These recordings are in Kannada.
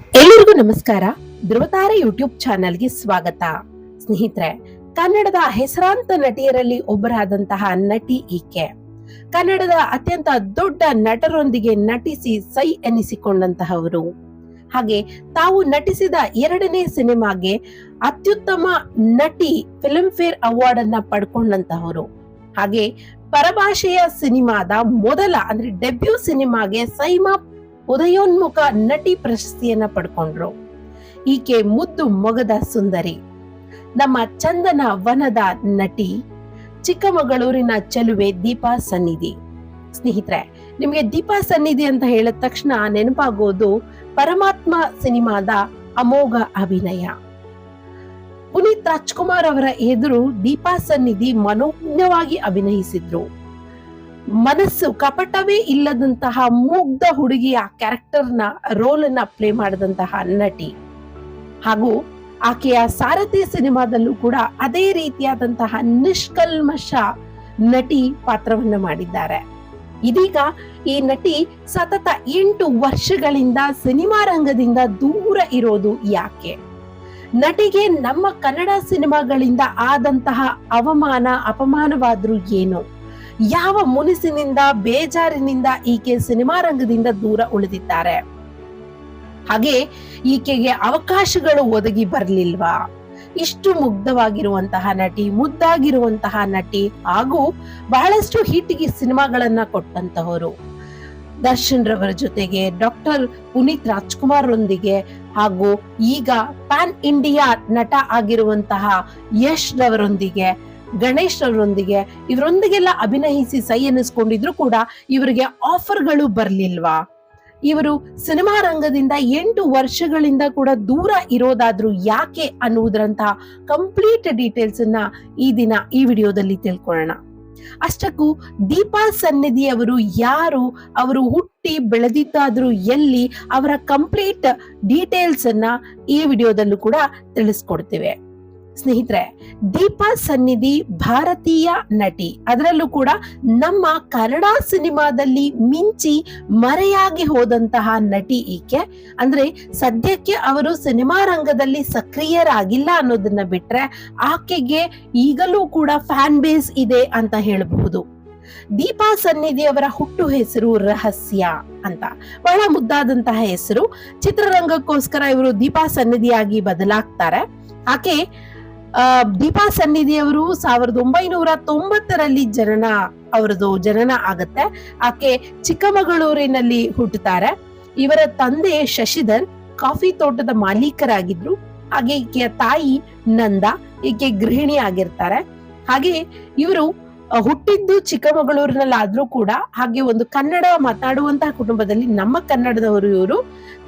ಎಲ್ಲರಿಗೂ ನಮಸ್ಕಾರ. ಧ್ರುವತಾರೆ ಯೂಟ್ಯೂಬ್ ಚಾನೆಲ್ಗೆ ಸ್ವಾಗತ. ಸ್ನೇಹಿತರೆ, ಕನ್ನಡದ ಹೆಸರಾಂತ ನಟಿಯರಲ್ಲಿ ಒಬ್ಬರಾದಂತಹ ನಟಿ ಈಕೆ. ಕನ್ನಡದ ಅತ್ಯಂತ ದೊಡ್ಡ ನಟರೊಂದಿಗೆ ನಟಿಸಿ ಸೈ ಎನಿಸಿಕೊಂಡಂತಹವರು. ಹಾಗೆ ತಾವು ನಟಿಸಿದ ಎರಡನೇ ಸಿನಿಮಾಗೆ ಅತ್ಯುತ್ತಮ ನಟಿ ಫಿಲ್ಮ್ ಫೇರ್ ಅವಾರ್ಡ್ ಅನ್ನ ಪಡ್ಕೊಂಡಂತಹವರು. ಹಾಗೆ ಪರಭಾಷೆಯ ಸಿನಿಮಾದ ಮೊದಲ, ಅಂದ್ರೆ ಡೆಬ್ಯೂ ಸಿನಿಮಾಗೆ ಸೈಮಾ ಉದಯೋನ್ಮುಖ ನಟಿ ಪ್ರಶಸ್ತಿಯನ್ನ ಪಡ್ಕೊಂಡ್ರು. ಈಕೆ ಮುದ್ದು ಮೊಗದ ಸುಂದರಿ. ನಮ್ಮ ಚಂದನ ವನದ ನಟಿ, ಚಿಕ್ಕಮಗಳೂರಿನ ಚಲುವೆ ದೀಪಾ ಸನ್ನಿಧಿ. ಸ್ನೇಹಿತರೆ, ನಿಮಗೆ ದೀಪಾ ಸನ್ನಿಧಿ ಅಂತ ಹೇಳಿದ ತಕ್ಷಣ ನೆನಪಾಗೋದು ಪರಮಾತ್ಮ ಸಿನಿಮಾದ ಅಮೋಘ ಅಭಿನಯ. ಪುನೀತ್ ರಾಜ್ಕುಮಾರ್ ಅವರ ಎದುರು ದೀಪಾ ಸನ್ನಿಧಿ ಮನೋಜ್ಞವಾಗಿ ಅಭಿನಯಿಸಿದ್ರು. ಮನಸ್ಸು ಕಪಟವೇ ಇಲ್ಲದಂತಹ ಮುಗ್ಧ ಹುಡುಗಿಯ ಕ್ಯಾರೆಕ್ಟರ್ನ ರೋಲ್ ಅನ್ನ ಪ್ಲೇ ಮಾಡಿದಂತಹ ನಟಿ. ಹಾಗೂ ಆಕೆಯ ಸಾರಥಿ ಸಿನಿಮಾದಲ್ಲೂ ಕೂಡ ಅದೇ ರೀತಿಯಾದಂತಹ ನಿಷ್ಕಲ್ಮಶ ನಟಿ ಪಾತ್ರವನ್ನ ಮಾಡಿದ್ದಾರೆ. ಇದೀಗ ಈ ನಟಿ ಸತತ ಎಂಟು ವರ್ಷಗಳಿಂದ ಸಿನಿಮಾ ರಂಗದಿಂದ ದೂರ ಇರೋದು ಯಾಕೆ? ನಟಿಗೆ ನಮ್ಮ ಕನ್ನಡ ಸಿನಿಮಾಗಳಿಂದ ಆದಂತಹ ಅವಮಾನ, ಅಪಮಾನವಾದ್ರೂ ಏನು? ಯಾವ ಮುನಿಸಿನಿಂದ, ಬೇಜಾರಿನಿಂದ ಈಕೆ ಸಿನಿಮಾ ರಂಗದಿಂದ ದೂರ ಉಳಿದಿದ್ದಾರೆ. ಹಾಗೆ ಈಕೆಗೆ ಅವಕಾಶಗಳು ಒದಗಿ ಬರ್ಲಿಲ್ವಾ? ಇಷ್ಟು ಮುಗ್ಧವಾಗಿರುವಂತಹ ನಟಿ, ಮುದ್ದಾಗಿರುವಂತಹ ನಟಿ ಹಾಗೂ ಬಹಳಷ್ಟು ಹಿಟ್ಟಿಗೆ ಸಿನಿಮಾಗಳನ್ನ ಕೊಟ್ಟಂತಹವರು. ದರ್ಶನ್ ರವರ ಜೊತೆಗೆ ಡಾಕ್ಟರ್ ಪುನೀತ್ ರಾಜ್ಕುಮಾರ್ ರೊಂದಿಗೆ ಹಾಗೂ ಈಗ ಪ್ಯಾನ್ ಇಂಡಿಯಾ ನಟ ಆಗಿರುವಂತಹ ಯಶ್ ರವರೊಂದಿಗೆ ಗಣೇಶ್ ಅವರೊಂದಿಗೆ ಇವರೊಂದಿಗೆಲ್ಲ ಅಭಿನಯಿಸಿ ಸೈ ಎನಿಸ್ಕೊಂಡಿದ್ರು ಕೂಡ ಇವರಿಗೆ ಆಫರ್ಗಳು ಬರ್ಲಿಲ್ವಾ? ಇವರು ಸಿನಿಮಾ ರಂಗದಿಂದ ಎಂಟು ವರ್ಷಗಳಿಂದ ಕೂಡ ದೂರ ಇರೋದಾದ್ರೂ ಯಾಕೆ ಅನ್ನುವುದರಂತಹ ಕಂಪ್ಲೀಟ್ ಡೀಟೇಲ್ಸ್ ಅನ್ನ ಈ ದಿನ ಈ ವಿಡಿಯೋದಲ್ಲಿ ತಿಳ್ಕೊಳ್ಳೋಣ. ಅಷ್ಟಕ್ಕೂ ದೀಪಾ ಸನ್ನಿಧಿ ಅವರು ಯಾರು, ಅವರು ಹುಟ್ಟಿ ಬೆಳೆದಿದ್ದಾದ್ರೂ ಎಲ್ಲಿ ಅವರ ಕಂಪ್ಲೀಟ್ ಡೀಟೇಲ್ಸ್ ಅನ್ನ ಈ ವಿಡಿಯೋದಲ್ಲೂ ಕೂಡ ತಿಳಿಸ್ಕೊಡ್ತೇವೆ. ಸ್ನೇಹಿತರೆ, ದೀಪಾ ಸನ್ನಿಧಿ ಭಾರತೀಯ ನಟಿ. ಅದರಲ್ಲೂ ಕೂಡ ನಮ್ಮ ಕನ್ನಡ ಸಿನಿಮಾದಲ್ಲಿ ಮಿಂಚಿ ಮರೆಯಾಗಿ ಹೋದಂತಹ ನಟಿ ಈಕೆ. ಅಂದ್ರೆ ಸದ್ಯಕ್ಕೆ ಅವರು ಸಿನಿಮಾ ರಂಗದಲ್ಲಿ ಸಕ್ರಿಯರಾಗಿಲ್ಲ ಅನ್ನೋದನ್ನ ಬಿಟ್ರೆ ಆಕೆಗೆ ಈಗಲೂ ಕೂಡ ಫ್ಯಾನ್ ಬೇಸ್ ಇದೆ ಅಂತ ಹೇಳಬಹುದು. ದೀಪಾ ಸನ್ನಿಧಿ ಅವರ ಹುಟ್ಟು ಹೆಸರು ರಹಸ್ಯ ಅಂತ. ಬಹಳ ಮುದ್ದಾದಂತಹ ಹೆಸರು. ಚಿತ್ರರಂಗಕ್ಕೋಸ್ಕರ ಇವರು ದೀಪಾ ಸನ್ನಿಧಿಯಾಗಿ ಬದಲಾಗ್ತಾರೆ. ಆಕೆ ದೀಪಾ ಸನ್ನಿಧಿಯವರು ಸಾವಿರದ ಒಂಬೈನೂರ ತೊಂಬತ್ತರಲ್ಲಿ ಜನನ, ಅವರದು ಜನನ ಆಗತ್ತೆ. ಆಕೆ ಚಿಕ್ಕಮಗಳೂರಿನಲ್ಲಿ ಹುಟ್ಟುತ್ತಾರೆ. ಇವರ ತಂದೆ ಶಶಿಧರ್ ಕಾಫಿ ತೋಟದ ಮಾಲೀಕರಾಗಿದ್ರು. ಹಾಗೆ ಈಕೆಯ ತಾಯಿ ನಂದ, ಈಕೆ ಗೃಹಿಣಿ ಆಗಿರ್ತಾರೆ. ಹಾಗೆ ಇವರು ಹುಟ್ಟಿದ್ದು ಚಿಕ್ಕಮಗಳೂರಿನಲ್ಲಿ ಆದ್ರೂ ಕೂಡ ಹಾಗೆ ಒಂದು ಕನ್ನಡ ಮಾತಾಡುವಂತಹ ಕುಟುಂಬದಲ್ಲಿ ನಮ್ಮ ಕನ್ನಡದವರು ಇವರು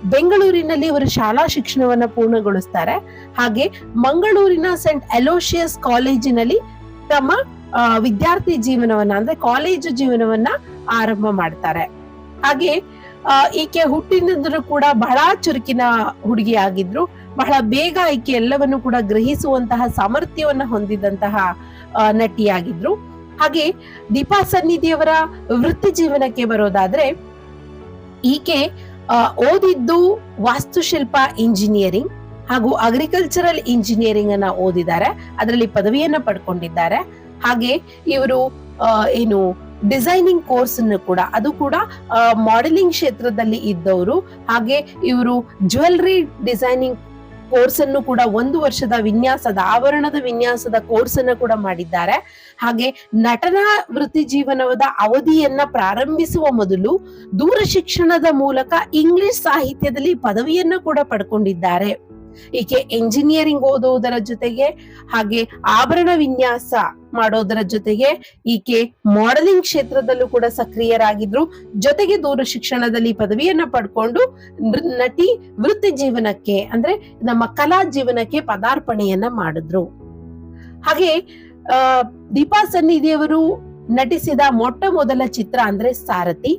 ಬೆಂಗಳೂರಿನಲ್ಲಿ ಇವರು ಶಾಲಾ ಶಿಕ್ಷಣವನ್ನ ಪೂರ್ಣಗೊಳಿಸ್ತಾರೆ. ಹಾಗೆ ಮಂಗಳೂರಿನ ಸೆಂಟ್ ಅಲೋಶಿಯಸ್ ಕಾಲೇಜಿನಲ್ಲಿ ತಮ್ಮ ವಿದ್ಯಾರ್ಥಿ ಜೀವನವನ್ನ ಅಂದ್ರೆ ಕಾಲೇಜು ಜೀವನವನ್ನ ಆರಂಭ ಮಾಡ್ತಾರೆ. ಹಾಗೆ ಈಕೆ ಹುಟ್ಟಿನಿಂದಲೂ ಕೂಡ ಬಹಳ ಚುರುಕಿನ ಹುಡುಗಿ ಆಗಿದ್ರು ಬಹಳ ಬೇಗ ಈಕೆ ಎಲ್ಲವನ್ನು ಕೂಡ ಗ್ರಹಿಸುವಂತಹ ಸಾಮರ್ಥ್ಯವನ್ನ ಹೊಂದಿದಂತಹ ನಟಿಯಾಗಿದ್ರು. ಹಾಗೆ ದೀಪಾ ಸನ್ನಿಧಿಯವರ ವೃತ್ತಿ ಜೀವನಕ್ಕೆ ಬರೋದಾದ್ರೆ ಈಕೆ ಓದಿದ್ದು ವಾಸ್ತುಶಿಲ್ಪ ಇಂಜಿನಿಯರಿಂಗ್ ಹಾಗೂ ಅಗ್ರಿಕಲ್ಚರಲ್ ಇಂಜಿನಿಯರಿಂಗ್ ಅನ್ನ ಓದಿದ್ದಾರೆ. ಅದರಲ್ಲಿ ಪದವಿಯನ್ನ ಪಡ್ಕೊಂಡಿದ್ದಾರೆ. ಹಾಗೆ ಇವರು ಏನು ಡಿಸೈನಿಂಗ್ ಕೋರ್ಸ್ ಅನ್ನು ಕೂಡ, ಅದು ಕೂಡ ಮಾಡೆಲಿಂಗ್ ಕ್ಷೇತ್ರದಲ್ಲಿ ಇದ್ದವರು. ಹಾಗೆ ಇವರು ಜ್ಯುವೆಲ್ರಿ ಡಿಸೈನಿಂಗ್ ಕೋರ್ಸ್ ಅನ್ನು ಕೂಡ ಒಂದು ವರ್ಷದ ವಿನ್ಯಾಸದ, ಆವರಣದ ವಿನ್ಯಾಸದ ಕೋರ್ಸ್ ಅನ್ನು ಕೂಡ ಮಾಡಿದ್ದಾರೆ. ಹಾಗೆ ನಟನಾ ವೃತ್ತಿ ಜೀವನದ ಅವಧಿಯನ್ನ ಪ್ರಾರಂಭಿಸುವ ಮೊದಲು ದೂರ ಶಿಕ್ಷಣದ ಮೂಲಕ ಇಂಗ್ಲಿಷ್ ಸಾಹಿತ್ಯದಲ್ಲಿ ಪದವಿಯನ್ನ ಕೂಡ ಪಡ್ಕೊಂಡಿದ್ದಾರೆ. ಈಕೆ ಎಂಜಿನಿಯರಿಂಗ್ ಓದುವುದರ ಜೊತೆಗೆ ಹಾಗೆ ಆಭರಣ ವಿನ್ಯಾಸ ಮಾಡೋದರ ಜೊತೆಗೆ ಈಕೆ ಮಾಡೆಲಿಂಗ್ ಕ್ಷೇತ್ರದಲ್ಲೂ ಕೂಡ ಸಕ್ರಿಯರಾಗಿದ್ರು. ಜೊತೆಗೆ ದೂರ ಶಿಕ್ಷಣದಲ್ಲಿ ಪದವಿಯನ್ನ ಪಡ್ಕೊಂಡು ನಟಿ ವೃತ್ತಿ ಜೀವನಕ್ಕೆ ಅಂದ್ರೆ ನಮ್ಮ ಕಲಾ ಜೀವನಕ್ಕೆ ಪದಾರ್ಪಣೆಯನ್ನ ಮಾಡಿದ್ರು. ಹಾಗೆ ದೀಪಾ ಸನ್ನಿಧಿಯವರು ನಟಿಸಿದ ಮೊಟ್ಟ ಮೊದಲ ಚಿತ್ರ ಅಂದ್ರೆ ಸಾರಥಿ.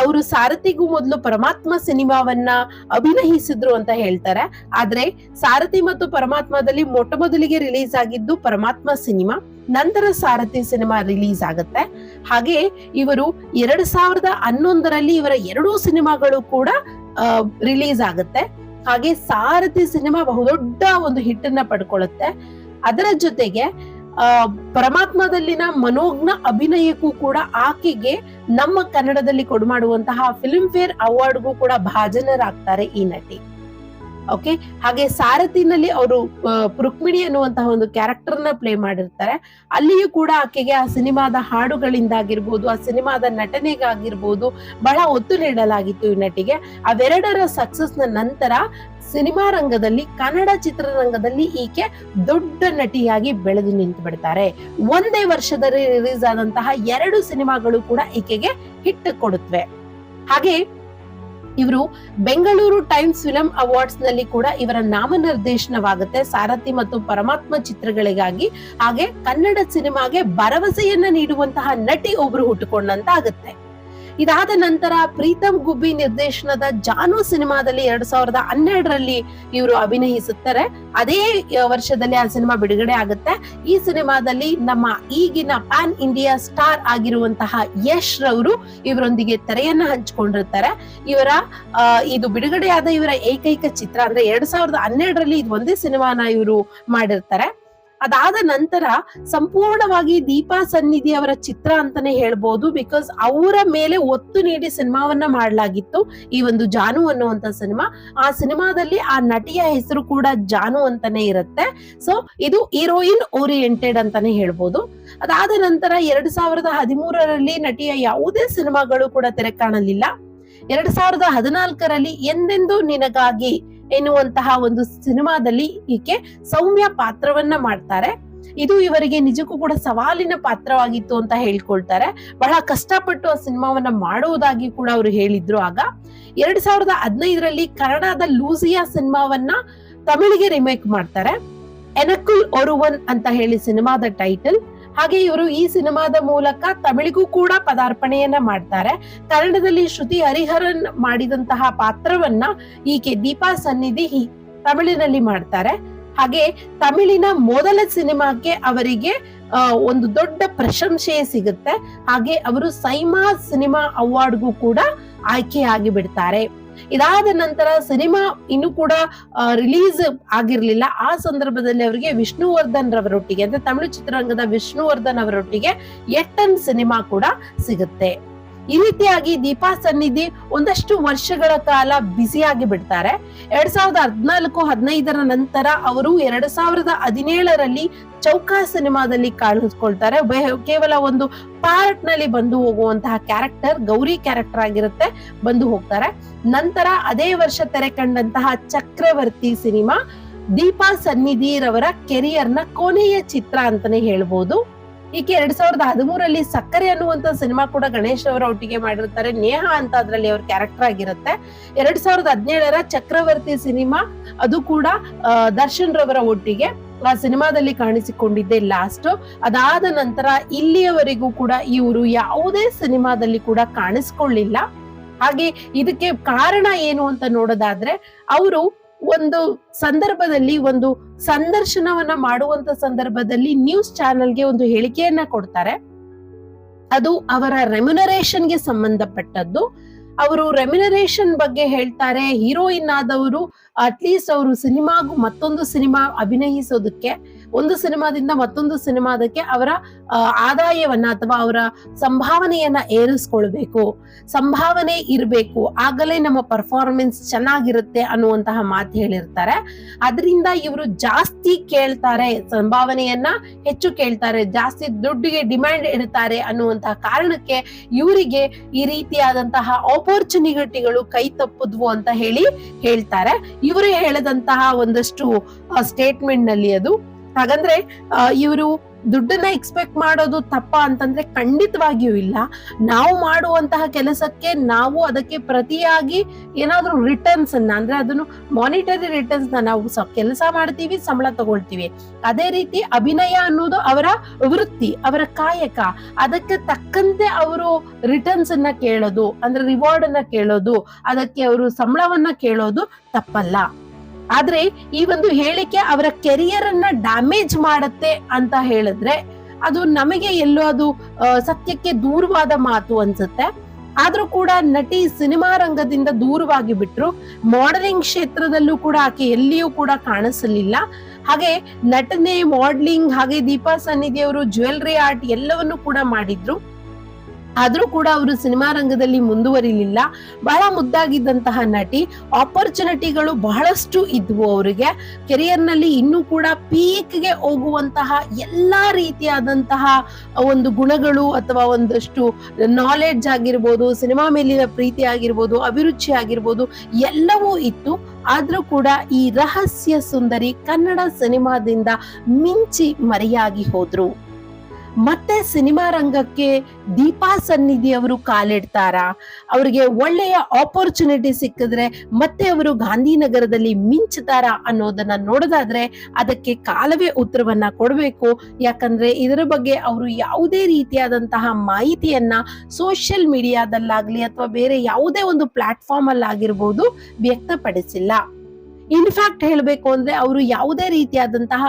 ಅವರು ಸಾರಥಿಗೂ ಮೊದಲು ಪರಮಾತ್ಮ ಸಿನಿಮಾವನ್ನ ಅಭಿನಯಿಸಿದ್ರು ಅಂತ ಹೇಳ್ತಾರೆ. ಆದ್ರೆ ಸಾರಥಿ ಮತ್ತು ಪರಮಾತ್ಮದಲ್ಲಿ ಮೊಟ್ಟ ಮೊದಲಿಗೆ ರಿಲೀಸ್ ಆಗಿದ್ದು ಪರಮಾತ್ಮ ಸಿನಿಮಾ, ನಂತರ ಸಾರಥಿ ಸಿನಿಮಾ ರಿಲೀಸ್ ಆಗುತ್ತೆ. ಹಾಗೆ ಇವರು ಎರಡ್ ಸಾವಿರದ ಹನ್ನೊಂದರಲ್ಲಿ ಇವರ ಎರಡೂ ಸಿನಿಮಾಗಳು ಕೂಡ ರಿಲೀಸ್ ಆಗುತ್ತೆ. ಹಾಗೆ ಸಾರಥಿ ಸಿನಿಮಾ ಬಹುದೊಡ್ಡ ಒಂದು ಹಿಟ್ಟನ್ನ ಪಡ್ಕೊಳ್ಳುತ್ತೆ ಅದರ ಜೊತೆಗೆ ಪರಮಾತ್ಮದಲ್ಲಿನ ಮನೋಜ್ಞ ಅಭಿನಯಕ್ಕೂ ಕೂಡ ಆಕೆಗೆ ನಮ್ಮ ಕನ್ನಡದಲ್ಲಿ ಕೊಡುಮಾಡುವಂತಹ ಫಿಲ್ಮ್ ಫೇರ್ ಅವಾರ್ಡ್ಗೂ ಕೂಡ ಭಾಜನರಾಗ್ತಾರೆ ಈ ನಟಿ. ಓಕೆ ಹಾಗೆ ಸಾರಥಿನಲ್ಲಿ ಅವರು ರುಕ್ಮಿಣಿ ಅನ್ನುವಂತಹ ಒಂದು ಕ್ಯಾರೆಕ್ಟರ್ನ ಪ್ಲೇ ಮಾಡಿರ್ತಾರೆ. ಅಲ್ಲಿಯೂ ಕೂಡ ಆಕೆಗೆ ಆ ಸಿನಿಮಾದ ಹಾಡುಗಳಿಂದಾಗಿರ್ಬೋದು, ಆ ಸಿನಿಮಾದ ನಟನೆಗಾಗಿರ್ಬೋದು ಬಹಳ ಒತ್ತು ನೀಡಲಾಗಿತ್ತು ಈ ನಟಿಗೆ. ಅವೆರಡರ ಸಕ್ಸಸ್ನ ನಂತರ ಸಿನಿಮಾ ರಂಗದಲ್ಲಿ, ಕನ್ನಡ ಚಿತ್ರರಂಗದಲ್ಲಿ ಈಕೆ ದೊಡ್ಡ ನಟಿಯಾಗಿ ಬೆಳೆದು ನಿಂತು ಬಿಡ್ತಾರೆ. ಒಂದೇ ವರ್ಷದಲ್ಲಿ ರಿಲೀಸ್ ಆದಂತಹ ಎರಡು ಸಿನಿಮಾಗಳು ಕೂಡ ಈಕೆಗೆ ಹಿಟ್ ಕೊಡುತ್ತವೆ ಹಾಗೆ ಇವರು ಬೆಂಗಳೂರು ಟೈಮ್ಸ್ ಫಿಲಂ ಅವಾರ್ಡ್ಸ್ನಲ್ಲಿ ಕೂಡ ಇವರ ನಾಮನಿರ್ದೇಶನವಾಗುತ್ತೆ. ಸಾರಥಿ ಮತ್ತು ಪರಮಾತ್ಮ ಚಿತ್ರಗಳಿಗಾಗಿ. ಹಾಗೆ ಕನ್ನಡ ಸಿನಿಮಾಗೆ ಭರವಸೆಯನ್ನ ನೀಡುವಂತಹ ನಟಿ ಒಬ್ರು ಹುಟ್ಟುಕೊಂಡಂತ ಆಗುತ್ತೆ ಇದಾದ ನಂತರ ಪ್ರೀತಮ್ ಗುಬ್ಬಿ ನಿರ್ದೇಶನದ ಜಾನು ಸಿನಿಮಾದಲ್ಲಿ ಎರಡ್ ಸಾವಿರದ ಹನ್ನೆರಡರಲ್ಲಿ ಇವರು ಅಭಿನಯಿಸುತ್ತಾರೆ. ಅದೇ ವರ್ಷದಲ್ಲಿ ಆ ಸಿನಿಮಾ ಬಿಡುಗಡೆ ಆಗುತ್ತೆ. ಈ ಸಿನಿಮಾದಲ್ಲಿ ನಮ್ಮ ಈಗಿನ ಪ್ಯಾನ್ ಇಂಡಿಯಾ ಸ್ಟಾರ್ ಆಗಿರುವಂತಹ ಯಶ್ ರವರು ಇವರೊಂದಿಗೆ ತೆರೆಯನ್ನ ಹಂಚಿಕೊಂಡಿರ್ತಾರೆ. ಇವರ ಇದು ಬಿಡುಗಡೆಯಾದ ಇವರ ಏಕೈಕ ಚಿತ್ರ ಅಂದ್ರೆ ಎರಡ್ ಸಾವಿರದ ಹನ್ನೆರಡರಲ್ಲಿ ಇದು ಒಂದೇ ಸಿನಿಮಾನ ಇವರು ಮಾಡಿರ್ತಾರೆ. ಅದಾದ ನಂತರ ಸಂಪೂರ್ಣವಾಗಿ ದೀಪಾ ಸನ್ನಿಧಿ ಅವರ ಚಿತ್ರ ಅಂತಾನೆ ಹೇಳ್ಬೋದು ಬಿಕಾಸ್ ಅವರ ಮೇಲೆ ಒತ್ತು ನೀಡಿ ಸಿನಿಮಾವನ್ನ ಮಾಡಲಾಗಿತ್ತು, ಈ ಒಂದು ಜಾನು ಅನ್ನುವಂತ ಸಿನಿಮಾ. ಆ ಸಿನಿಮಾದಲ್ಲಿ ಆ ನಟಿಯ ಹೆಸರು ಕೂಡ ಜಾನು ಅಂತಾನೆ ಇರುತ್ತೆ. ಸೊ ಇದು ಹೀರೋಯಿನ್ ಓರಿಯೆಂಟೆಡ್ ಅಂತಾನೆ ಹೇಳ್ಬೋದು. ಅದಾದ ನಂತರ ಎರಡ್ ಸಾವಿರದ ಹದಿಮೂರರಲ್ಲಿ ನಟಿಯ ಯಾವುದೇ ಸಿನಿಮಾಗಳು ಕೂಡ ತೆರೆ ಕಾಣಲಿಲ್ಲ ಎರಡ್ ಸಾವಿರದ ಹದಿನಾಲ್ಕರಲ್ಲಿ ಎಂದೆಂದೂ ನಿನಗಾಗಿ ಎನ್ನುವಂತಹ ಒಂದು ಸಿನಿಮಾದಲ್ಲಿ ಈಕೆ ಸೌಮ್ಯ ಪಾತ್ರವನ್ನ ಮಾಡ್ತಾರೆ. ಇದು ಇವರಿಗೆ ನಿಜಕ್ಕೂ ಕೂಡ ಸವಾಲಿನ ಪಾತ್ರವಾಗಿತ್ತು ಅಂತ ಹೇಳ್ಕೊಳ್ತಾರೆ. ಬಹಳ ಕಷ್ಟಪಟ್ಟು ಆ ಸಿನಿಮಾವನ್ನ ಮಾಡುವುದಾಗಿ ಕೂಡ ಅವರು ಹೇಳಿದ್ರು ಆಗ. ಎರಡ್ ಸಾವಿರದ ಹದಿನೈದರಲ್ಲಿ ಕನ್ನಡದ ಲೂಸಿಯಾ ಸಿನಿಮಾವನ್ನ ತಮಿಳಿಗೆ ರಿಮೇಕ್ ಮಾಡ್ತಾರೆ. ಎನಕುಲ್ ಒರುವನ್ ಅಂತ ಹೇಳಿ ಸಿನಿಮಾದ ಟೈಟಲ್ ಹಾಗೆ ಇವರು ಈ ಸಿನಿಮಾದ ಮೂಲಕ ತಮಿಳಿಗೂ ಕೂಡ ಪದಾರ್ಪಣೆಯನ್ನ ಮಾಡ್ತಾರೆ. ಕನ್ನಡದಲ್ಲಿ ಶ್ರುತಿ ಹರಿಹರನ್ ಮಾಡಿದಂತಹ ಪಾತ್ರವನ್ನ ಈಕೆ ದೀಪಾ ಸನ್ನಿಧಿ ತಮಿಳಿನಲ್ಲಿ ಮಾಡ್ತಾರೆ. ಹಾಗೆ ತಮಿಳಿನ ಮೊದಲ ಸಿನಿಮಾಕ್ಕೆ ಅವರಿಗೆ ಒಂದು ದೊಡ್ಡ ಪ್ರಶಂಸೆ ಸಿಗುತ್ತೆ. ಹಾಗೆ ಅವರು ಸೈಮಾ ಸಿನಿಮಾ ಅವಾರ್ಡ್ಗೂ ಕೂಡ ಆಯ್ಕೆಯಾಗಿ ಬಿಡ್ತಾರೆ ಇದಾದ ನಂತರ ಸಿನಿಮಾ ಇನ್ನು ಕೂಡ ರಿಲೀಸ್ ಆಗಿರ್ಲಿಲ್ಲ. ಆ ಸಂದರ್ಭದಲ್ಲಿ ಅವರಿಗೆ ವಿಷ್ಣುವರ್ಧನ್ ರವರೊಟ್ಟಿಗೆ, ಅಂದ್ರೆ ತಮಿಳು ಚಿತ್ರರಂಗದ ವಿಷ್ಣುವರ್ಧನ್ ಅವರೊಟ್ಟಿಗೆ ಎಟ್ಟನ್ ಸಿನಿಮಾ ಕೂಡ ಸಿಗುತ್ತೆ. ಈ ರೀತಿಯಾಗಿ ದೀಪಾ ಸನ್ನಿಧಿ ಒಂದಷ್ಟು ವರ್ಷಗಳ ಕಾಲ ಬ್ಯುಸಿಯಾಗಿ ಬಿಡ್ತಾರೆ. ಎರಡ್ ಸಾವಿರದ ಹದಿನಾಲ್ಕು, ಹದಿನೈದರ ನಂತರ ಅವರು ಎರಡ್ ಸಾವಿರದ ಹದಿನೇಳರಲ್ಲಿ ಚೌಕಾ ಸಿನಿಮಾದಲ್ಲಿ ಕಾಣಿಸ್ಕೊಳ್ತಾರೆ. ಕೇವಲ ಒಂದು ಪಾರ್ಟ್ನಲ್ಲಿ ಬಂದು ಹೋಗುವಂತಹ ಕ್ಯಾರೆಕ್ಟರ್, ಗೌರಿ ಕ್ಯಾರೆಕ್ಟರ್ ಆಗಿರುತ್ತೆ, ಬಂದು ಹೋಗ್ತಾರೆ. ನಂತರ ಅದೇ ವರ್ಷ ತೆರೆ ಕಂಡಂತಹ ಚಕ್ರವರ್ತಿ ಸಿನಿಮಾ ದೀಪಾ ಸನ್ನಿಧಿರವರ ಕೆರಿಯರ್ನ ಕೊನೆಯ ಚಿತ್ರ ಅಂತಾನೆ ಹೇಳ್ಬೋದು. ಈಕೆ ಎರಡ್ ಸಾವಿರದ ಹದಿಮೂರಲ್ಲಿ ಸಕ್ಕರೆ ಅನ್ನುವಂತ ಸಿನಿಮಾ ಕೂಡ ಗಣೇಶ್ ಅವರ ಒಟ್ಟಿಗೆ ಮಾಡಿರ್ತಾರೆ. ನೇಹ ಅಂತ ಅದ್ರಲ್ಲಿ ಅವ್ರ ಕ್ಯಾರೆಕ್ಟರ್ ಆಗಿರುತ್ತೆ. ಎರಡ್ ಸಾವಿರದ ಹದಿನೇಳರ ಚಕ್ರವರ್ತಿ ಸಿನಿಮಾ, ಅದು ಕೂಡ ದರ್ಶನ್ ರವರ ಒಟ್ಟಿಗೆ ಆ ಸಿನಿಮಾದಲ್ಲಿ ಕಾಣಿಸಿಕೊಂಡಿದ್ದೆ ಲಾಸ್ಟ್ ಅದಾದ ನಂತರ ಇಲ್ಲಿಯವರೆಗೂ ಕೂಡ ಇವರು ಯಾವುದೇ ಸಿನಿಮಾದಲ್ಲಿ ಕೂಡ ಕಾಣಿಸ್ಕೊಳ್ಳಿಲ್ಲ. ಹಾಗೆ ಇದಕ್ಕೆ ಕಾರಣ ಏನು ಅಂತ ನೋಡೋದಾದ್ರೆ, ಅವರು ಒಂದು ಸಂದರ್ಭದಲ್ಲಿ ಒಂದು ಸಂದರ್ಶನವನ್ನ ಮಾಡುವಂತ ಸಂದರ್ಭದಲ್ಲಿ ನ್ಯೂಸ್ ಚಾನೆಲ್ಗೆ ಒಂದು ಹೇಳಿಕೆಯನ್ನ ಕೊಡ್ತಾರೆ. ಅದು ಅವರ ರೆಮ್ಯುನರೇಷನ್ಗೆ ಸಂಬಂಧಪಟ್ಟದ್ದು. ಅವರು ರೆಮ್ಯುನರೇಷನ್ ಬಗ್ಗೆ ಹೇಳ್ತಾರೆ ಹೀರೋಯಿನ್ ಆದವರು ಅಟ್ಲೀಸ್ಟ್ ಅವರು ಸಿನಿಮಾಗೂ ಮತ್ತೊಂದು ಸಿನಿಮಾ ಅಭಿನಯಿಸೋದಕ್ಕೆ. ಒಂದು ಸಿನಿಮಾದಿಂದ ಮತ್ತೊಂದು ಸಿನಿಮಾದಕ್ಕೆ ಅವರ ಆದಾಯವನ್ನ ಅಥವಾ ಅವರ ಸಂಭಾವನೆಯನ್ನ ಏರಿಸ್ಕೊಳ್ಬೇಕು. ಸಂಭಾವನೆ ಇರಬೇಕು. ಆಗಲೇ ನಮ್ಮ ಪರ್ಫಾರ್ಮೆನ್ಸ್ ಚೆನ್ನಾಗಿರುತ್ತೆ ಅನ್ನುವಂತಹ ಮಾತು ಹೇಳಿರ್ತಾರೆ. ಅದರಿಂದ ಇವರು ಜಾಸ್ತಿ ಕೇಳ್ತಾರೆ, ಸಂಭಾವನೆಯನ್ನ ಹೆಚ್ಚು ಕೇಳ್ತಾರೆ, ಜಾಸ್ತಿ ದುಡ್ಡಿಗೆ ಡಿಮ್ಯಾಂಡ್ ಇಡ್ತಾರೆ ಅನ್ನುವಂತಹ ಕಾರಣಕ್ಕೆ ಇವರಿಗೆ ಈ ರೀತಿಯಾದಂತಹ ಆಪರ್ಚುನಿಟಿಗಳು ಕೈ ತಪ್ಪಿದ್ವು ಅಂತ ಹೇಳಿ ಹೇಳ್ತಾರೆ. ಇವರೇ ಹೇಳದಂತಹ ಒಂದಷ್ಟು ಸ್ಟೇಟ್ಮೆಂಟ್ನಲ್ಲಿ ಅದು. ಹಾಗಂದ್ರೆ ಇವರು ದುಡ್ಡನ್ನ ಎಕ್ಸ್ಪೆಕ್ಟ್ ಮಾಡೋದು ತಪ್ಪ ಅಂತಂದ್ರೆ ಖಂಡಿತವಾಗಿಯೂ ಇಲ್ಲ. ನಾವು ಮಾಡುವಂತಹ ಕೆಲಸಕ್ಕೆ ನಾವು ಅದಕ್ಕೆ ಪ್ರತಿಯಾಗಿ ಏನಾದ್ರೂ ರಿಟರ್ನ್ಸ್ ಅನ್ನ, ಅಂದ್ರೆ ಅದನ್ನು ಮಾನಿಟರಿ ರಿಟರ್ನ್ಸ್ ನಾವು ಕೆಲಸ ಮಾಡ್ತೀವಿ, ಸಂಬಳ ತಗೊಳ್ತೀವಿ. ಅದೇ ರೀತಿ ಅಭಿನಯ ಅನ್ನೋದು ಅವರ ವೃತ್ತಿ, ಅವರ ಕಾಯಕ. ಅದಕ್ಕೆ ತಕ್ಕಂತೆ ಅವರು ರಿಟರ್ನ್ಸ್ ಅನ್ನ ಕೇಳೋದು, ಅಂದ್ರೆ ರಿವಾರ್ಡ್ ಅನ್ನ ಕೇಳೋದು, ಅದಕ್ಕೆ ಅವರು ಸಂಬಳವನ್ನ ಕೇಳೋದು ತಪ್ಪಲ್ಲ. ಆದ್ರೆ ಈ ಒಂದು ಹೇಳಿಕೆ ಅವರ ಕೆರಿಯರ್ ಅನ್ನ ಡ್ಯಾಮೇಜ್ ಮಾಡತ್ತೆ ಅಂತ ಹೇಳಿದ್ರೆ ಅದು ನಮಗೆ ಎಲ್ಲೋ ಅದು ಸತ್ಯಕ್ಕೆ ದೂರವಾದ ಮಾತು ಅನ್ಸುತ್ತೆ. ಆದ್ರೂ ಕೂಡ ನಟಿ ಸಿನಿಮಾ ರಂಗದಿಂದ ದೂರವಾಗಿ ಬಿಟ್ರು, ಮಾಡಲಿಂಗ್ ಕ್ಷೇತ್ರದಲ್ಲೂ ಕೂಡ ಆಕೆ ಎಲ್ಲಿಯೂ ಕೂಡ ಕಾಣಿಸಲಿಲ್ಲ. ಹಾಗೆ ನಟನೆ, ಮಾಡ್ಲಿಂಗ್, ಹಾಗೆ ದೀಪಾ ಸನ್ನಿಧಿ ಅವರು ಜ್ಯುವೆಲ್ರಿ ಆರ್ಟ್ ಎಲ್ಲವನ್ನು ಕೂಡ ಮಾಡಿದ್ರು. ಆದ್ರೂ ಕೂಡ ಅವರು ಸಿನಿಮಾ ರಂಗದಲ್ಲಿ ಮುಂದುವರಿಲಿಲ್ಲ. ಬಹಳ ಮುದ್ದಾಗಿದ್ದಂತಹ ನಟಿ ಆಪರ್ಚುನಿಟಿಗಳು ಬಹಳಷ್ಟು ಇದ್ವು ಅವರಿಗೆ. ಕೆರಿಯರ್ನಲ್ಲಿ ಇನ್ನೂ ಕೂಡ ಪೀಕ್ಗೆ ಹೋಗುವಂತಹ ಎಲ್ಲಾ ರೀತಿಯಾದಂತಹ ಒಂದು ಗುಣಗಳು ಅಥವಾ ಒಂದಷ್ಟು ನಾಲೆಡ್ಜ್ ಆಗಿರ್ಬೋದು, ಸಿನಿಮಾ ಮೇಲಿನ ಪ್ರೀತಿ ಆಗಿರ್ಬೋದು, ಅಭಿರುಚಿ ಆಗಿರ್ಬೋದು ಎಲ್ಲವೂ ಇತ್ತು. ಆದ್ರೂ ಕೂಡ ಈ ರಹಸ್ಯ ಸುಂದರಿ ಕನ್ನಡ ಸಿನಿಮಾದಿಂದ ಮಿಂಚಿ ಮರೆಯಾಗಿ ಹೋದ್ರು. ಮತ್ತೆ ಸಿನಿಮಾ ರಂಗಕ್ಕೆ ದೀಪಾ ಸನ್ನಿಧಿ ಅವರು ಕಾಲಿಡ್ತಾರ? ಅವರಿಗೆ ಒಳ್ಳೆಯ ಆಪರ್ಚುನಿಟಿ ಸಿಕ್ಕಿದ್ರೆ ಮತ್ತೆ ಅವರು ಗಾಂಧಿನಗರದಲ್ಲಿ ಮಿಂಚುತ್ತಾರ ಅನ್ನೋದನ್ನ ನೋಡೋದಾದ್ರೆ ಅದಕ್ಕೆ ಕಾಲವೇ ಉತ್ತರವನ್ನ ಕೊಡಬೇಕು. ಯಾಕಂದ್ರೆ ಇದರ ಬಗ್ಗೆ ಅವರು ಯಾವುದೇ ರೀತಿಯಾದಂತಹ ಮಾಹಿತಿಯನ್ನ ಸೋಷಿಯಲ್ ಮೀಡಿಯಾದಲ್ಲಾಗ್ಲಿ ಅಥವಾ ಬೇರೆ ಯಾವುದೇ ಒಂದು ಪ್ಲಾಟ್ಫಾರ್ಮ್ ಅಲ್ಲಾಗಿರ್ಬೋದು ವ್ಯಕ್ತಪಡಿಸಿಲ್ಲ ಇನ್ಫ್ಯಾಕ್ಟ್ ಹೇಳಬೇಕು ಅಂದ್ರೆ ಅವರು ಯಾವುದೇ ರೀತಿಯಾದಂತಹ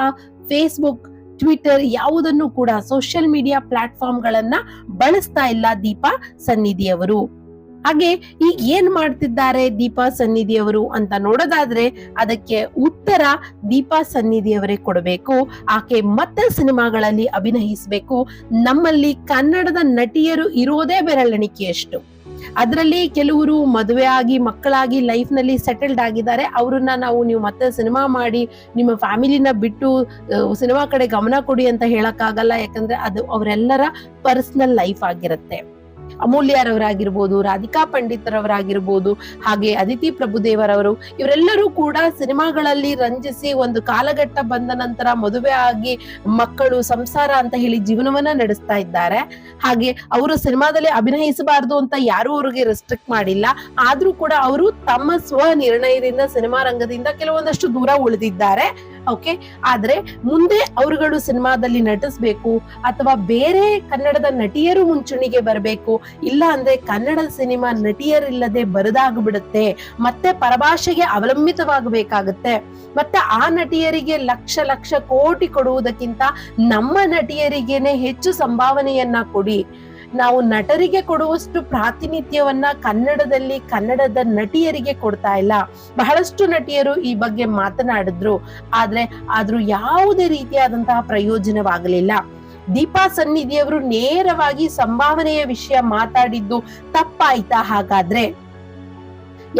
ಫೇಸ್ಬುಕ್ ಟ್ವಿಟರ್ ಯಾವುದನ್ನು ಕೂಡ ಸೋಷಿಯಲ್ ಮೀಡಿಯಾ ಪ್ಲಾಟ್ಫಾರ್ಮ್ ಗಳನ್ನ ಬಳಸ್ತಾ ಇಲ್ಲ ದೀಪಾ ಸನ್ನಿಧಿ ಅವರು ಹಾಗೆ ಈಗ ಏನ್ ಮಾಡ್ತಿದ್ದಾರೆ ದೀಪಾ ಸನ್ನಿಧಿ ಅವರು ಅಂತ ನೋಡೋದಾದ್ರೆ ಅದಕ್ಕೆ ಉತ್ತರ ದೀಪಾ ಸನ್ನಿಧಿ ಅವರೇ ಕೊಡಬೇಕು. ಆಕೆ ಮತ್ತೆ ಸಿನಿಮಾಗಳಲ್ಲಿ ಅಭಿನಯಿಸಬೇಕು. ನಮ್ಮಲ್ಲಿ ಕನ್ನಡದ ನಟಿಯರು ಇರೋದೇ ಬೆರಳೆಣಿಕೆಯಷ್ಟು. ಅದರಲ್ಲಿ ಕೆಲವರು ಮದುವೆ ಆಗಿ ಮಕ್ಕಳಾಗಿ ಲೈಫ್ನಲ್ಲಿ ಸೆಟಲ್ಡ್ ಆಗಿದ್ದಾರೆ. ಅವ್ರನ್ನ ನಾವು ನೀವು ಮತ್ತೆ ಸಿನಿಮಾ ಮಾಡಿ, ನಿಮ್ಮ ಫ್ಯಾಮಿಲಿನ ಬಿಟ್ಟು ಸಿನಿಮಾ ಕಡೆ ಗಮನ ಕೊಡಿ ಅಂತ ಹೇಳಕ್ಕಾಗಲ್ಲ. ಯಾಕಂದ್ರೆ ಅದು ಅವರೆಲ್ಲರ ಪರ್ಸನಲ್ ಲೈಫ್ ಆಗಿರುತ್ತೆ. ಅಮೂಲ್ಯರವರಾಗಿರ್ಬೋದು, ರಾಧಿಕಾ ಪಂಡಿತರವರಾಗಿರ್ಬೋದು, ಹಾಗೆ ಅದಿತಿ ಪ್ರಭುದೇವರವರು, ಇವರೆಲ್ಲರೂ ಕೂಡ ಸಿನಿಮಾಗಳಲ್ಲಿ ರಂಜಿಸಿ ಒಂದು ಕಾಲಘಟ್ಟ ಬಂದ ನಂತರ ಮದುವೆ ಆಗಿ ಮಕ್ಕಳು ಸಂಸಾರ ಅಂತ ಹೇಳಿ ಜೀವನವನ್ನ ನಡೆಸ್ತಾ ಇದ್ದಾರೆ. ಹಾಗೆ ಅವರು ಸಿನಿಮಾದಲ್ಲಿ ಅಭಿನಯಿಸಬಾರದು ಅಂತ ಯಾರು ಅವ್ರಿಗೆ ರೆಸ್ಟ್ರಿಕ್ಟ್ ಮಾಡಿಲ್ಲ. ಆದ್ರೂ ಕೂಡ ಅವರು ತಮ್ಮ ಸ್ವ ನಿರ್ಣಯದಿಂದ ಸಿನಿಮಾ ರಂಗದಿಂದ ಕೆಲವೊಂದಷ್ಟು ದೂರ ಉಳಿದಿದ್ದಾರೆ. ಓಕೆ ಆದ್ರೆ ಮುಂದೆ ಅವರುಗಳು ಸಿನಿಮಾದಲ್ಲಿ ನಟಿಸ್ಬೇಕು ಅಥವಾ ಬೇರೆ ಕನ್ನಡದ ನಟಿಯರು ಮುಂಚೂಣಿಗೆ ಬರಬೇಕು, ಇಲ್ಲ ಅಂದ್ರೆ ಕನ್ನಡ ಸಿನಿಮಾ ನಟಿಯರಿಲ್ಲದೆ ಬರದಾಗ್ಬಿಡುತ್ತೆ, ಮತ್ತೆ ಪರಭಾಷೆಗೆ ಅವಲಂಬಿತವಾಗಬೇಕಾಗುತ್ತೆ, ಮತ್ತೆ ಆ ನಟಿಯರಿಗೆ ಲಕ್ಷ ಲಕ್ಷ ಕೋಟಿ ಕೊಡುವುದಕ್ಕಿಂತ ನಮ್ಮ ನಟಿಯರಿಗೇನೆ ಹೆಚ್ಚು ಸಂಭಾವನೆಯನ್ನ ಕೊಡಿ. ನಾವು ನಟರಿಗೆ ಕೊಡುವಷ್ಟು ಪ್ರಾತಿನಿಧ್ಯವನ್ನ ಕನ್ನಡದಲ್ಲಿ ಕನ್ನಡದ ನಟಿಯರಿಗೆ ಕೊಡ್ತಾ ಇಲ್ಲ. ಬಹಳಷ್ಟು ನಟಿಯರು ಈ ಬಗ್ಗೆ ಮಾತನಾಡಿದ್ರು. ಆದ್ರೆ ಆದ್ರೂ ಯಾವುದೇ ರೀತಿಯಾದಂತಹ ಪ್ರಯೋಜನವಾಗಲಿಲ್ಲ. ದೀಪಾ ಸನ್ನಿಧಿಯವರು ನೇರವಾಗಿ ಸಂಭಾವನೆಯ ವಿಷಯ ಮಾತಾಡಿದ್ದು ತಪ್ಪಾಯ್ತಾ ಹಾಗಾದ್ರೆ?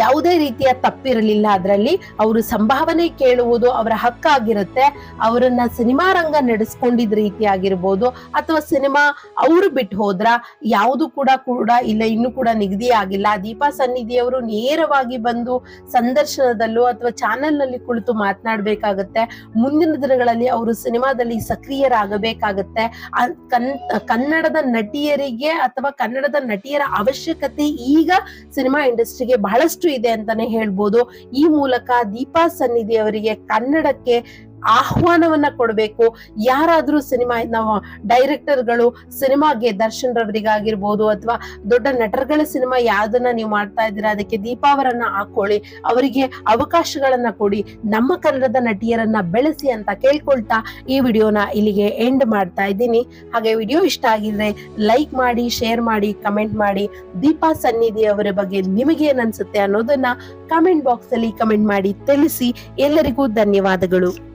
ಯಾವುದೇ ರೀತಿಯ ತಪ್ಪಿರಲಿಲ್ಲ ಅದರಲ್ಲಿ. ಅವರು ಸಂಭಾವನೆ ಕೇಳುವುದು ಅವರ ಹಕ್ಕಾಗಿರುತ್ತೆ. ಅವರನ್ನ ಸಿನಿಮಾ ರಂಗ ನಡೆಸ್ಕೊಂಡಿದ್ ರೀತಿ ಆಗಿರ್ಬೋದು, ಅಥವಾ ಸಿನಿಮಾ ಅವರು ಬಿಟ್ಟು ಹೋದ್ರ, ಯಾವುದು ಕೂಡ ಕೂಡ ಇಲ್ಲ, ಇನ್ನು ಕೂಡ ನಿಗದಿ ಆಗಿಲ್ಲ. ದೀಪಾ ಸನ್ನಿಧಿಯವರು ನೇರವಾಗಿ ಬಂದು ಸಂದರ್ಶನದಲ್ಲೂ ಅಥವಾ ಚಾನೆಲ್ನಲ್ಲಿ ಕುಳಿತು ಮಾತನಾಡಬೇಕಾಗತ್ತೆ. ಮುಂದಿನ ದಿನಗಳಲ್ಲಿ ಅವರು ಸಿನಿಮಾದಲ್ಲಿ ಸಕ್ರಿಯರಾಗಬೇಕಾಗತ್ತೆ. ಕನ್, ಕನ್ನಡದ ನಟಿಯರಿಗೆ ಅಥವಾ ಕನ್ನಡದ ನಟಿಯರ ಅವಶ್ಯಕತೆ ಈಗ ಸಿನಿಮಾ ಇಂಡಸ್ಟ್ರಿಗೆ ಬಹಳಷ್ಟು ಇದೆ ಅಂತಾನೆ ಹೇಳ್ಬೋದು. ಈ ಮೂಲಕ ದೀಪಾ ಸನ್ನಿಧಿ ಅವರಿಗೆ ಕನ್ನಡಕ್ಕೆ ಆಹ್ವಾನವನ್ನ ಕೊಡಬೇಕು. ಯಾರಾದ್ರೂ ಸಿನಿಮಾ, ನಾವು ಡೈರೆಕ್ಟರ್ಗಳು ಸಿನಿಮಾಗೆ ದರ್ಶನ್ ರವರಿಗಾಗಿರ್ಬೋದು ಅಥವಾ ದೊಡ್ಡ ನಟರುಗಳ ಸಿನಿಮಾ ಯಾವ್ದನ್ನ ನೀವು ಮಾಡ್ತಾ ಇದ್ದೀರಾ, ಅದಕ್ಕೆ ದೀಪಾವರನ್ನ ಹಾಕೊಳ್ಳಿ, ಅವರಿಗೆ ಅವಕಾಶಗಳನ್ನ ಕೊಡಿ, ನಮ್ಮ ಕನ್ನಡದ ನಟಿಯರನ್ನ ಬೆಳೆಸಿ ಅಂತ ಕೇಳ್ಕೊಳ್ತಾ ಈ ವಿಡಿಯೋನ ಇಲ್ಲಿಗೆ ಎಂಡ್ ಮಾಡ್ತಾ ಇದ್ದೀನಿ. ಹಾಗೆ ವಿಡಿಯೋ ಇಷ್ಟ ಆಗಿದ್ರೆ ಲೈಕ್ ಮಾಡಿ ಶೇರ್ ಮಾಡಿ ಕಮೆಂಟ್ ಮಾಡಿ, ದೀಪಾ ಸನ್ನಿಧಿ ಅವರ ಬಗ್ಗೆ ನಿಮಗೆ ಏನನ್ಸುತ್ತೆ ಅನ್ನೋದನ್ನ ಕಮೆಂಟ್ ಬಾಕ್ಸ್ ಅಲ್ಲಿ ಕಮೆಂಟ್ ಮಾಡಿ, ತಿಳಿಸಿ ಎಲ್ಲರಿಗೂ ಧನ್ಯವಾದಗಳು.